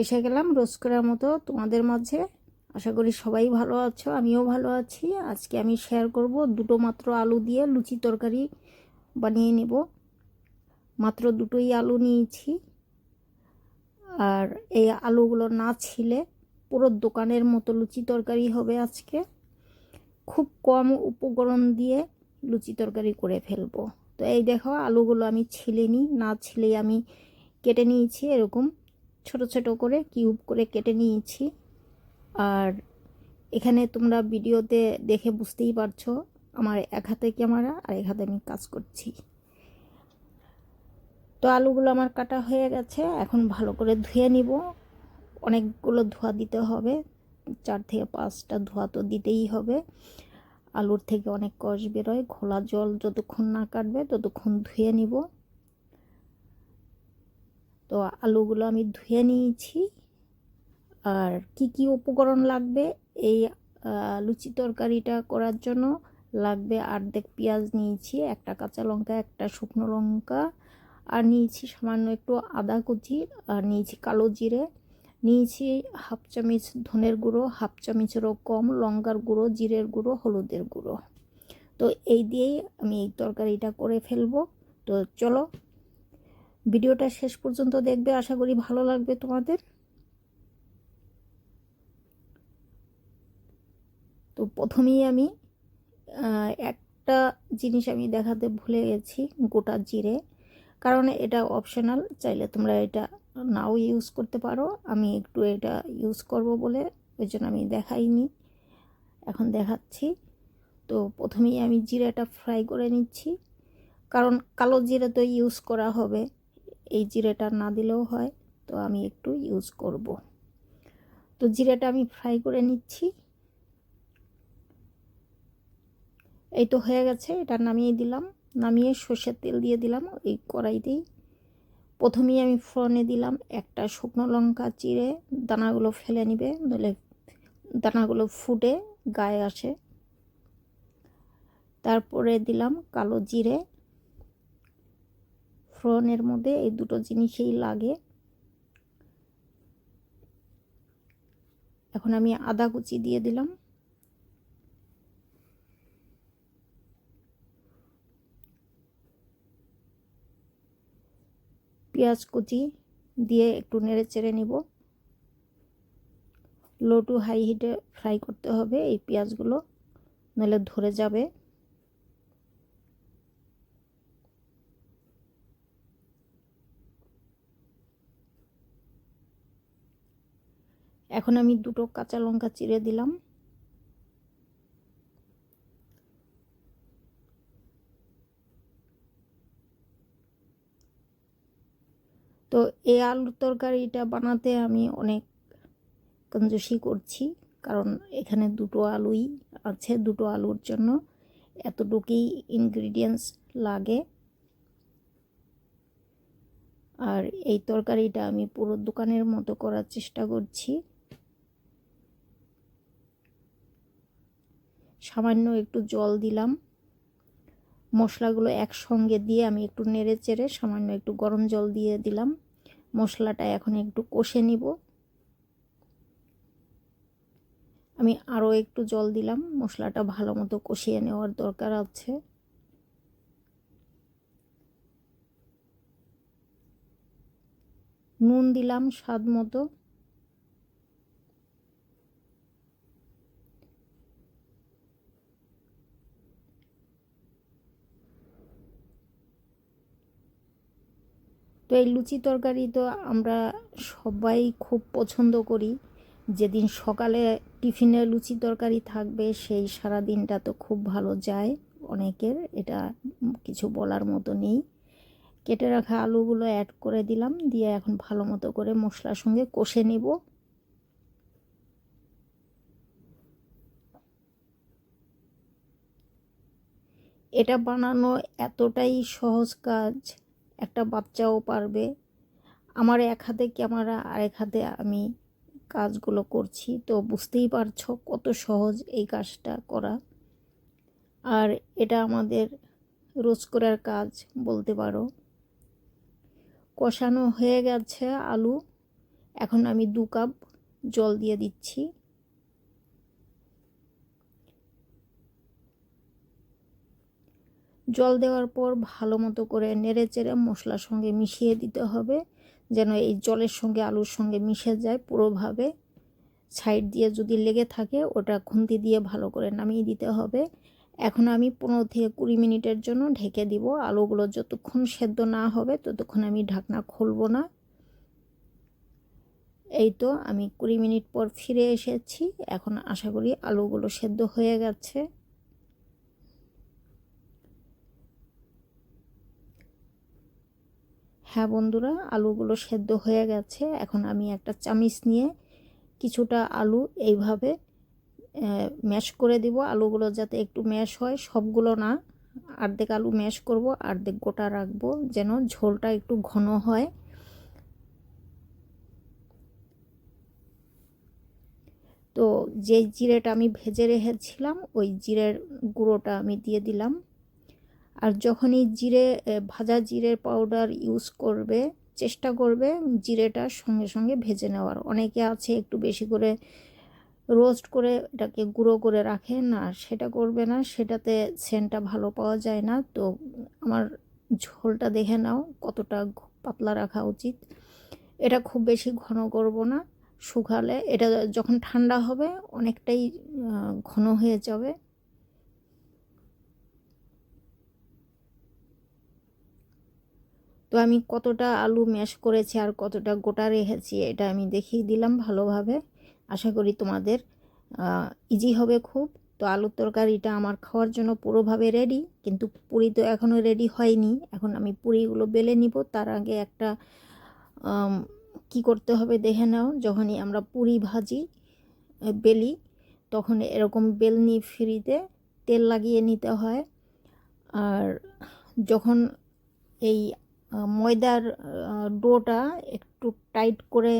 এসে গেলাম রোজ করার মতো। তোমাদের মাঝে আশা করি সবাই ভালো আছো, আমিও ভালো আছি। আজকে আমি শেয়ার করব দুটো মাত্র আলু দিয়ে লুচি তরকারি বানিয়ে নেব। মাত্র দুটোই আলু নিয়েছি। আর এই আলুগুলো না ছিলে পুরো দোকানের মতো লুচি তরকারি হবে আজকে। খুব কম উপকরণ দিয়ে লুচি তরকারি করে ফেলব। তো এই দেখো আলুগুলো আমি ছিলে নিই না ছিলে আমি কেটে নিয়েছি এরকম। ছোট ছোট করে কিউব করে কেটে নিয়েছি। আর এখানে তোমরা ভিডিওতে দেখে বুঝতেই পারছ আমার এক হাতে ক্যামেরা আর এক হাতে আমি কাজ করছি। তো আলুগুলো আমার কাটা হয়ে গেছে, এখন ভালো করে ধুয়ে নিব। অনেকগুলো ধোয়া দিতে হবে, চার থেকে পাঁচটা ধোয়া তো দিতেই হবে। আলুর থেকে অনেক কষ বেরোয় খোলা জল যতক্ষণ না কাটবে ততক্ষণ ধুয়ে নিব। তো আলুগুলো আমি ধুয়ে নিয়েছি। আর কি কি উপকরণ লাগবে? এই লুচি তরকারিটা করার জন্য লাগবে আর্ধেক পেঁয়াজ নিয়েছি, একটা কাঁচা লঙ্কা, একটা শুকনো লঙ্কা। আর নিয়েছি সামান্য একটু আদা কুচি, আর নিয়েছি কালো জিরে। নিয়েছি হাফ চামচ ধনের গুঁড়ো, হাফ চামচেরও কম লঙ্কার গুঁড়ো, জিরের গুঁড়ো, হলুদের গুঁড়ো। তো এই দিয়েই আমি এই তরকারিটা করে ফেলব। তো চলো ভিডিওটা শেষ পর্যন্ত দেখবে। আশা করি ভালো লাগবে তোমাদের। তো প্রথমেই আমি একটা জিনিস আমি দেখাতে ভুলে গেছি, গোটা জিরে। কারণ এটা অপশনাল চাইলে তোমরা এটা নাও ইউজ করতে পারো। আমি একটু এটা ইউজ করব বলে, ওই জন্য আমি দেখাইনি। এখন দেখাচ্ছি। তো প্রথমেই আমি জিরাটা ফ্রাই করে নিচ্ছি। কারণ কালো জিরে তো ইউজ করা হবে। এই জিরেটা না দিলেও হয়, তো আমি একটু ইউজ করব। তো জিরেটা আমি ফ্রাই করে নিচ্ছি। এই তো হয়ে গেছে, এটা নামিয়ে দিলাম। নামিয়ে সর্ষের তেল দিয়ে দিলাম, এই কড়াইতেই। প্রথমেই আমি ফোড়নে দিলাম একটা শুকনো লঙ্কা চিড়ে, দানাগুলো ফেলে নিবে, নইলে দানাগুলো ফুটে গায়ে আসে। তারপরে দিলাম কালো জিরে ফোড়নের মধ্যে এই দুটো জিনিসই লাগে। এখন আমি আদা কুচি দিয়ে দিলাম। পেঁয়াজ কুচি দিয়ে একটু নেড়ে চেড়ে নিব। লো টু হাই হিটে ফ্রাই করতে হবে এই পেঁয়াজগুলো, নাহলে ধরে যাবে। এখন আমি দুটো কাঁচা লঙ্কা চিড়ে দিলাম। তো এই আলুর তরকারিটা বানাতে আমি অনেক কঞ্জুসি করছি, কারণ এখানে দুটো আলুই আছে, দুটো আলুর জন্য এতটুকুই ইনগ্রিডিয়েন্টস লাগে। আর এই তরকারিটা আমি পুরো দোকানের মতো করার চেষ্টা করছি। সামান্য একটু জল দিলাম। মশলাগুলো একসঙ্গে দিয়ে আমি একটু নেড়ে চেড়ে সামান্য একটু গরম জল দিয়ে দিলাম। মশলাটা এখন একটু কষে নিব। আমি আরও একটু জল দিলাম। মশলাটা ভালো মতো কষিয়ে নেওয়ার দরকার আছে। নুন দিলাম স্বাদ মতো। তো এই লুচি তরকারি তো আমরা সবাই খুব পছন্দ করি। যেদিন সকালে টিফিনে লুচি তরকারি থাকবে, সেই সারা দিনটা তো খুব ভালো যায় অনেকের, এটা কিছু বলার মতো নেই। কেটে রাখা আলুগুলো অ্যাড করে দিলাম, দিয়ে এখন ভালো মতো করে মশলার সঙ্গে কষে নেব। এটা বানানো এতটাই সহজ কাজ একটা বাচ্চাও পারবে। আমার এক হাতে ক্যামেরা আর এক হাতে আমি কাজগুলো করছি। তো বুঝতেই পারছ কত সহজ এই কাজটা করা। আর এটা আমাদের রোজ করার কাজ বলতে পারো। কষানো হয়ে গেছে আলু। এখন আমি দু কাপ জল দিয়ে দিচ্ছি। জল দেওয়ার পর ভালো মতো করে নেড়ে চেড়ে মশলার সঙ্গে মিশিয়ে দিতে হবে, যেন এই জলের সঙ্গে আলুর সঙ্গে মিশে যায় পুরোভাবে। সাইড দিয়ে যদি লেগে থাকে, ওটা খুন্তি দিয়ে ভালো করে নামিয়ে দিতে হবে। এখন আমি পনেরো থেকে কুড়ি মিনিটের জন্য ঢেকে দিব আলুগুলো যতক্ষণ সেদ্ধ না হবে, ততক্ষণ আমি ঢাকনা খুলব না। এই তো আমি কুড়ি মিনিট পর ফিরে এসেছি। এখন আশা করি আলুগুলো সেদ্ধ হয়ে গেছে। হ্যাঁ বন্ধুরা, আলুগুলো সেদ্ধ হয়ে গেছে। এখন আমি একটা চামিচ নিয়ে কিছুটা আলু এইভাবে ম্যাশ করে দিব। আলুগুলো যাতে একটু ম্যাশ হয়, সবগুলো না আর্ধেক আলু ম্যাশ করব আর্ধেক গোটা রাখব, যেন ঝোলটা একটু ঘন হয়। তো যে জিরেটা আমি ভেজে রেখেছিলাম, ওই জিরের গুঁড়োটা আমি দিয়ে দিলাম। আর যখনই জিরে ভাজা জিরের পাউডার ইউজ করবে, চেষ্টা করবে জিরেটা সঙ্গে সঙ্গে ভেজে নেওয়ার। অনেকে আছে একটু বেশি করে রোস্ট করে এটাকে গুঁড়ো করে রাখে না সেটা করবে না, সেটাতে সেন্টটা ভালো পাওয়া যায় না। তো আমার ঝোলটা দেখে নাও, কতটা পাতলা রাখা উচিত। এটা খুব বেশি ঘন করব না, শুকালে। এটা যখন ঠান্ডা হবে, অনেকটাই ঘন হয়ে যাবে। তো আমি কতটা আলু ম্যাশ করেছি আর কতটা গোটা রেখেছি এটা আমি দেখিয়ে দিলাম ভালোভাবে। আশা করি তোমাদের ইজি হবে খুব। তো আলুর তরকারিটা আমার খাওয়ার জন্য পুরোভাবে রেডি কিন্তু পুরি তো এখনও রেডি হয়নি। এখন আমি পুরিগুলো বেলে নিব। তার আগে একটা কি করতে হবে দেখে নাও। যখনই আমরা পুরি ভাজি বেলি, তখন এরকম বেলনি ফ্রিতে তেল লাগিয়ে নিতে হয়। আর যখন এই ময়দার ডোটা একটু টাইট করে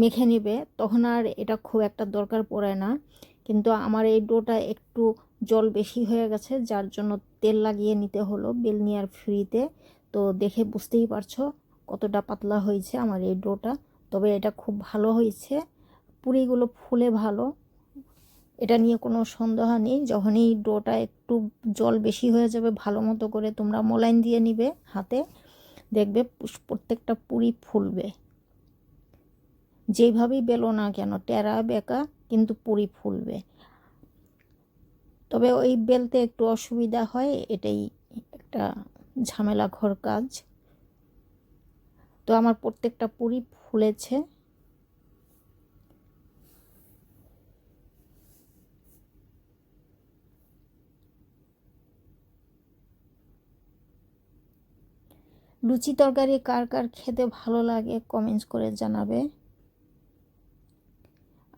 মেখে নেবে। তখন আর এটা খুব একটা দরকার পড়ে না। কিন্তু আমার এই ডোটা একটু জল বেশি হয়ে গেছে, যার জন্য তেল লাগিয়ে নিতে হলো বেলনিয়ার ফ্রিতে। তো দেখে বুঝতেই পারছ কতটা পাতলা হয়েছে আমার এই ডোটা। তবে এটা খুব ভালো হয়েছে। পুরিগুলো ফুলে ভালো। এটা নিয়ে কোনো সন্দেহ নেই। যখনই ডোটা একটু জল বেশি হয়ে যাবে, ভালো মতো করে তোমরা মোলাইন দিয়ে নিবে হাতে। দেখবে প্রত্যেকটা পুরি ফুলবে। যেইভাবেই বেলো না কেন, টেরা বেকা, কিন্তু পুরি ফুলবে। তবে ওই বেলতে একটু অসুবিধা হয়, এটাই একটা ঝামেলা ঘর কাজ। তো আমার প্রত্যেকটা পুরি ফুলেছে। লুচি তরকারি কার কার খেতে ভালো লাগে কমেন্টস করে জানাবে।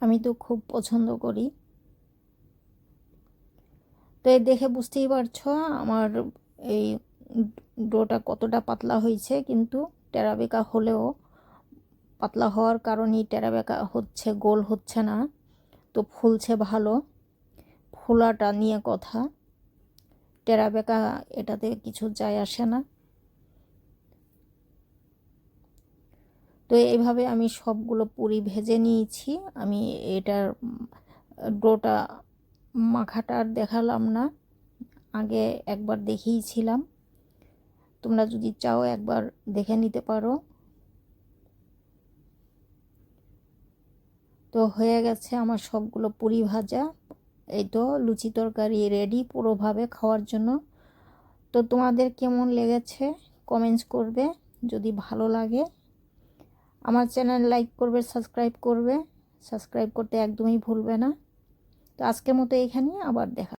আমি তো খুব পছন্দ করি। তো দেখে বুঝতেই পারছ আমার এই ডোটা কতটা পাতলা হয়েছে, কিন্তু টেরাবেকা হলেও পাতলা হওয়ার কারণেই টেরাবেকা হচ্ছে, গোল হচ্ছে না। তো ফুলছে ভালো, ফোলাটা নিয়ে কথা। টেরাবেকা এটাতে কিছু যায় আসে না। তো এইভাবে আমি সবগুলো পুরি ভেজে নিয়েছি। আমি এটার ডোটা মাখাটা আর দেখালাম না। আগে একবার দেখিয়েছিলাম তোমরা যদি চাও একবার দেখে নিতে পারো। তো হয়ে গেছে আমার সবগুলো পুরি ভাজা। এই তো লুচি তরকারি রেডি পুরোভাবে খাওয়ার জন্য। তো তোমাদের কেমন লেগেছে? কমেন্টস করবে। যদি ভালো লাগে আমার চ্যানেল লাইক করবে, সাবস্ক্রাইব করবে। সাবস্ক্রাইব করতে একদমই ভুলবে না। তো আজকের মতো এখানেই আবার দেখা